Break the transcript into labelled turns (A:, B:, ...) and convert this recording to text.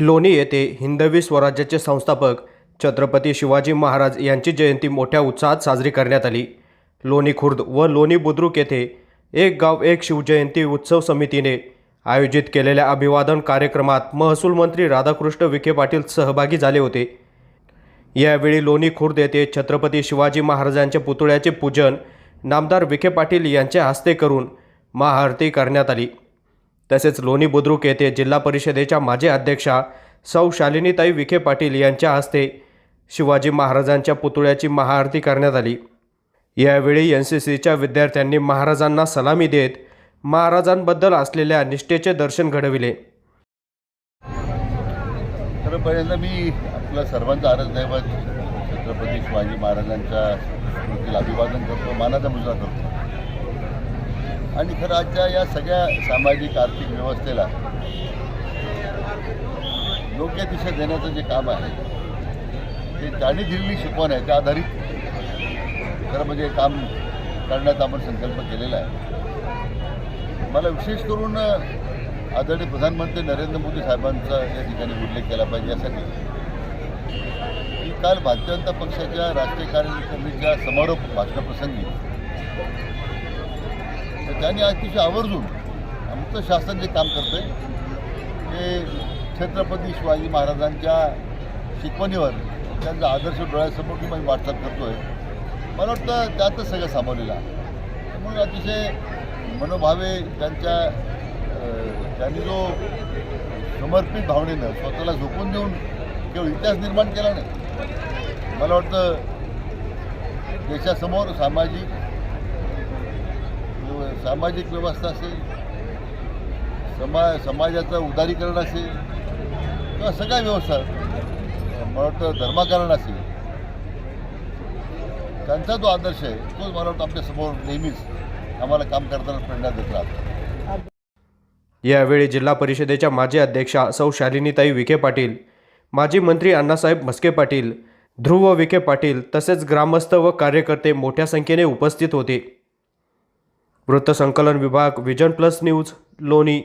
A: लोणी येथे हिंदवी स्वराज्याचे संस्थापक छत्रपती शिवाजी महाराज यांची जयंती मोठ्या उत्साहात साजरी करण्यात आली. लोणी खुर्द व लोणी बुद्रुक येथे एक गाव एक शिवजयंती उत्सव समितीने आयोजित केलेल्या अभिवादन कार्यक्रमात महसूल मंत्री राधाकृष्ण विखे पाटील सहभागी झाले होते. यावेळी लोणी खुर्द येथे छत्रपती शिवाजी महाराजांच्या पुतळ्याचे पूजन नामदार विखे पाटील यांच्या हस्ते करून महाआरती करण्यात आली. तसेच लोणी बुद्रुक येथे जिल्हा परिषदेच्या माजी अध्यक्षा सौ शालिनीताई विखे पाटील यांच्या हस्ते शिवाजी महाराजांच्या पुतळ्याची महाआरती करण्यात आली. यावेळी एन सी सीच्या विद्यार्थ्यांनी महाराजांना सलामी देत महाराजांबद्दल असलेल्या निष्ठेचे दर्शन घडविले.
B: खरं पहिल्यांदा मी आपलं सर्वांचा आरज छत्रपती शिवाजी महाराजांच्या स्मृतीला अभिवादन करतो मानाचा मुजरा करतो. आणि खरं आजच्या या सगळ्या सामाजिक आर्थिक व्यवस्थेला योग्य दिशा देण्याचं जे काम आहे ते जाणी दिलेली शिकवण आहे त्या आधारित खरं म्हणजे काम करण्याचा आपण संकल्प केलेला आहे. मला विशेष करून आदरणीय प्रधानमंत्री नरेंद्र मोदी साहेबांचा या ठिकाणी उल्लेख केला पाहिजे यासाठी. की काल भारतीय जनता पक्षाच्या राष्ट्रीय कार्यकारिणीच्या समारोप भाषणाप्रसंगी त्यांनी अतिशय आवर्जून आमचं शासन जे काम करतंय ते छत्रपती शिवाजी महाराजांच्या शिकवणीवर त्यांचा आदर्श डोळ्यासमोर मी वाटचाल करतोय. मला वाटतं त्यातच सगळं सामावलेलं आहे. त्यामुळे अतिशय मनोभावे त्यांच्या त्यांनी जो समर्पित भावनेनं स्वतःला झोकून देऊन केवळ इतिहास निर्माण केला नाही मला वाटतं देशासमोर सामाजिक सामाजिक व्यवस्था असेल समा समाजाचं उदारीकरण असेल किंवा सगळ्या व्यवस्था मला वाटतं धर्माकरण असेल. त्यांचा जो आदर्श आहे तोच मला वाटतं आपल्यासमोर नेहमीच आम्हाला काम करताना प्रेरणा देत राहतो.
A: यावेळी जिल्हा परिषदेच्या माजी अध्यक्षा सौ शालिनीताई विखे पाटील माजी मंत्री अण्णासाहेब म्हस्के पाटील ध्रुव विखे पाटील तसेच ग्रामस्थ व कार्यकर्ते मोठ्या संख्येने उपस्थित होते. वृत्तसंकलन विभाग विजन प्लस न्यूज लोणी.